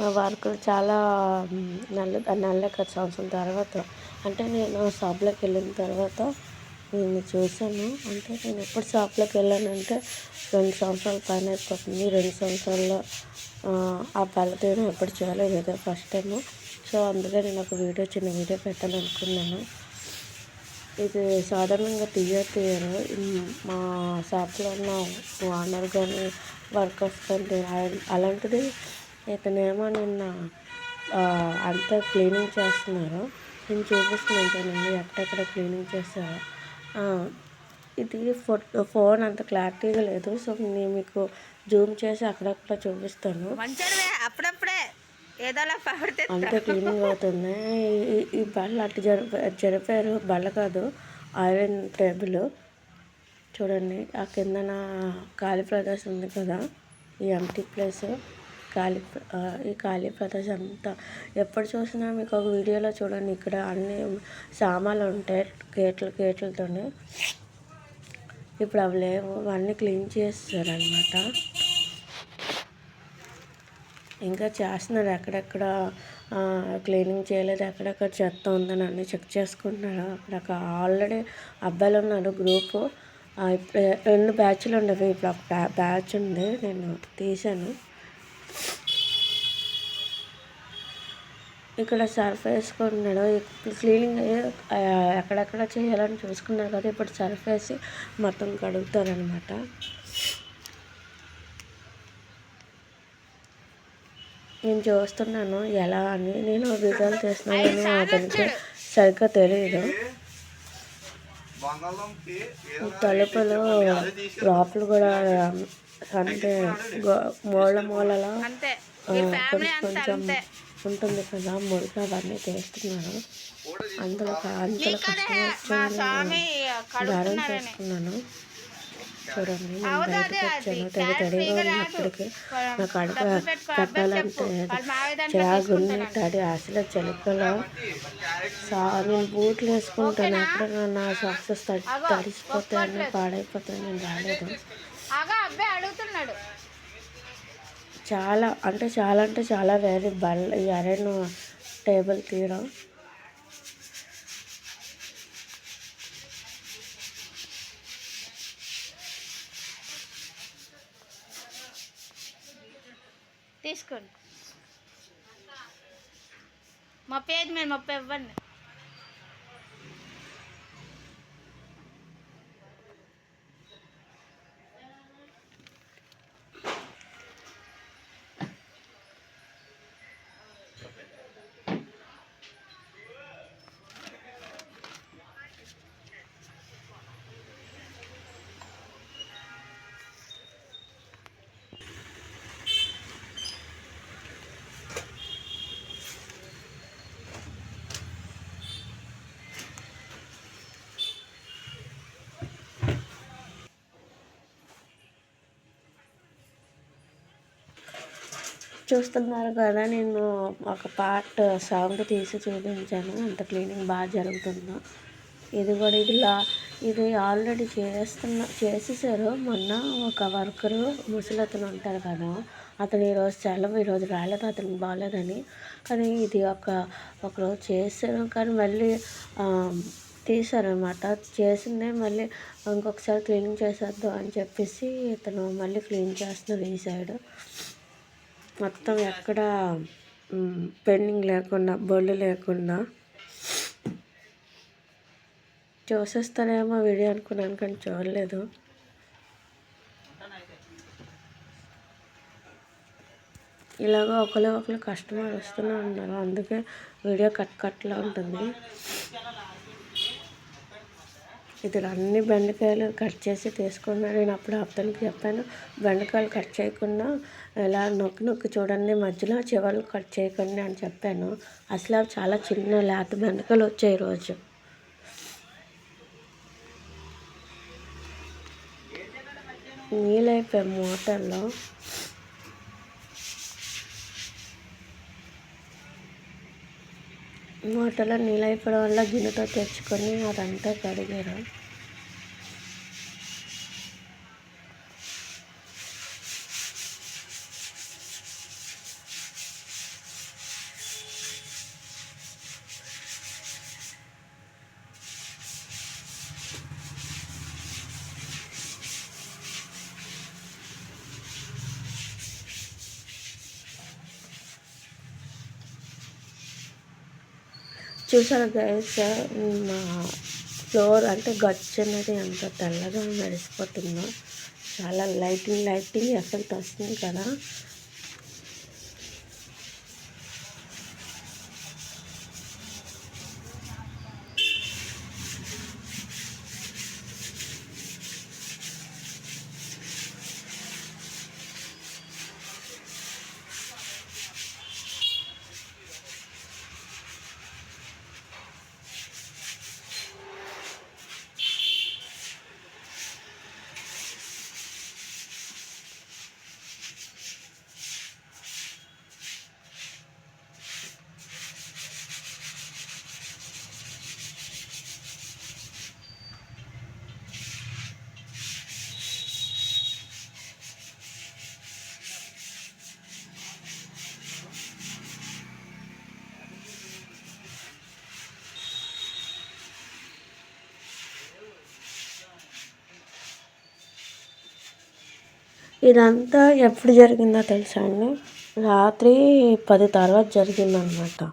మా వర్క్ చాలా నెల నెల సంవత్సరం తర్వాత అంటే నేను షాప్లోకి వెళ్ళిన తర్వాత నేను చూసాను అంటే నేను ఎప్పుడు షాప్లోకి వెళ్ళానంటే రెండు సంవత్సరాల పైన అయిపోతుంది. రెండు సంవత్సరాల్లో ఆ పళ్ళ తీయడం ఎప్పుడు చేయలేదు ఇదే ఫస్ట్ టైము. సో అందుకే నేను ఒక వీడియో చిన్న వీడియో పెట్టాలనుకున్నాను ఇది సాధారణంగా తీయర్ తీయరు మా షాప్లో ఉన్న ఓనర్ కానీ వర్కర్స్ కానీ అలాంటిది ఇతనేమో నిన్న అంతా క్లీనింగ్ చేస్తున్నారు. నేను చూపిస్తున్నాను చూడండి ఎక్కడెక్కడ క్లీనింగ్ చేస్తారో ఇది ఫోటో ఫోన్ అంత క్లారిటీగా లేదు. సో నేను మీకు జూమ్ చేసి అక్కడక్కడ చూపిస్తాను. అప్పుడప్పుడే ఏదోలా అంత క్లీనింగ్ అవుతుంది. ఈ బల్ల అటు జరిపి జరిపారు. బల్ల కాదు ఐరన్ టేబుల్. చూడండి ఆ కిందన ఖాళీ ప్రదేశం ఉంది కదా ఈ ఎంటీ ప్లేస్ ఖాళీ ఈ ఖాళీ ప్రదేశం అంతా ఎప్పుడు చూసినా మీకు ఒక వీడియోలో చూడండి. ఇక్కడ అన్ని సామాన్లు ఉంటాయి గేట్లు గేట్లతోనే. ఇప్పుడు అవి లేవు. అవన్నీ క్లీన్ చేస్తారనమాట ఇంకా చేస్తున్నారు. ఎక్కడెక్కడ క్లీనింగ్ చేయలేదు. ఎక్కడెక్కడ చెత్త ఉందని అన్నీ చెక్ చేసుకుంటున్నారు. అక్కడ ఆల్రెడీ అబ్బాయిలు ఉన్నారు గ్రూపు. రెండు బ్యాచ్లు ఉండేవి. ఇప్పుడు బ్యాచ్ ఉంది. నేను తీశాను. ఇక్కడ సర్ఫ్ వేసుకుంటున్నాడు క్లీనింగ్ ఎక్కడెక్కడ చేయాలని చూసుకున్నారు కదా ఇప్పుడు సర్ఫ్ వేసి మొత్తం కడుగుతారనమాట నేను చూస్తున్నాను ఎలా అని నేను వీడియోలు చేస్తున్నాను అతనికి సరిగ్గా తెలియదు తలుపులు లోపల కూడా అంటే మూల మూలలో కొంచెం ఉంటుంది కదా మురికి అవన్నీ తీస్తున్నాను అందులో అందులో దారం చేసుకున్నాను చూడండి నేను బయటకు వచ్చాను. తెగ తడిగా ఉన్నప్పటికీ నాకు అడుగు కట్టాలంటే చిరాగుంది తడి అసలు చలికలో. సా నేను బూట్లు వేసుకుంటాను. ఎక్కడ నా సాక్సెస్ తడి తడిసిపోతాయని పాడైపోతాయి నేను రాలేదు. చాలా అంటే చాలా అంటే చాలా వేరే బల్ల ఈ అరేను టేబుల్ తీయడం. తీసుకోండి. ముప్పై ఐదు మీరు ముప్పై ఇవ్వండి. చూస్తున్నారు కదా నేను ఒక పార్ట్ సౌండ్ తీసి చూపించాను. అంత క్లీనింగ్ బాగా జరుగుతుందో? ఇది కూడా ఇది లా ఇది ఆల్రెడీ చేస్తున్న చేసేసారు. మొన్న ఒక వర్కరు ముసలతను ఉంటారు కదా అతను ఈరోజు సెలవు ఈరోజు రాలేదు అతనికి బాగాలేదని. కానీ ఇది ఒక ఒకరోజు చేశారు. కానీ మళ్ళీ తీశారనమాట చేసిందే మళ్ళీ ఇంకొకసారి క్లీనింగ్ చేసేద్దాం అని చెప్పేసి ఇతను మళ్ళీ క్లీన్ చేస్తున్నారు ఈ సైడ్. మొత్తం ఎక్కడ పెండింగ్ లేకుండా బొల్లు లేకుండా. చూసేస్తానేమో వీడియో అనుకున్నాను కానీ చూడలేదు. ఇలాగ ఒకరు ఒకరు కస్టమర్ వస్తూనే ఉన్నారు అందుకే వీడియో కట్ కట్లా ఉంటుంది. ఇతను అన్ని బెండకాయలు కట్ చేసి తీసుకున్నాను నేను అప్పుడు అతనికి చెప్పాను బెండకాయలు కట్ చేయకుండా ఇలా నొక్కి నొక్కి చూడండి మధ్యలో చివరలు కట్ చేయకండి అని చెప్పాను. అసలు చాలా చిన్న లేత బెండకాయలు వచ్చాయి ఈరోజు నీళ్ళైపోయాయి మోటార్లో. మూటలో నీళ్ళు అయిపోవడం వల్ల గిన్నెతో తెచ్చుకొని అదంతా కడిగారు. చూసారా గైస్ మా ఫ్లోర్ అంటే గచ్చు అనేది ఎంత తెల్లగా మెరిసిపోతుందో. చాలా లైటింగ్ లైటింగ్ ఎఫెక్ట్ వస్తుంది కదా. ఇదంతా ఎప్పుడు జరిగిందో తెలుసా అండి? రాత్రి పది తర్వాత జరిగిందనమాట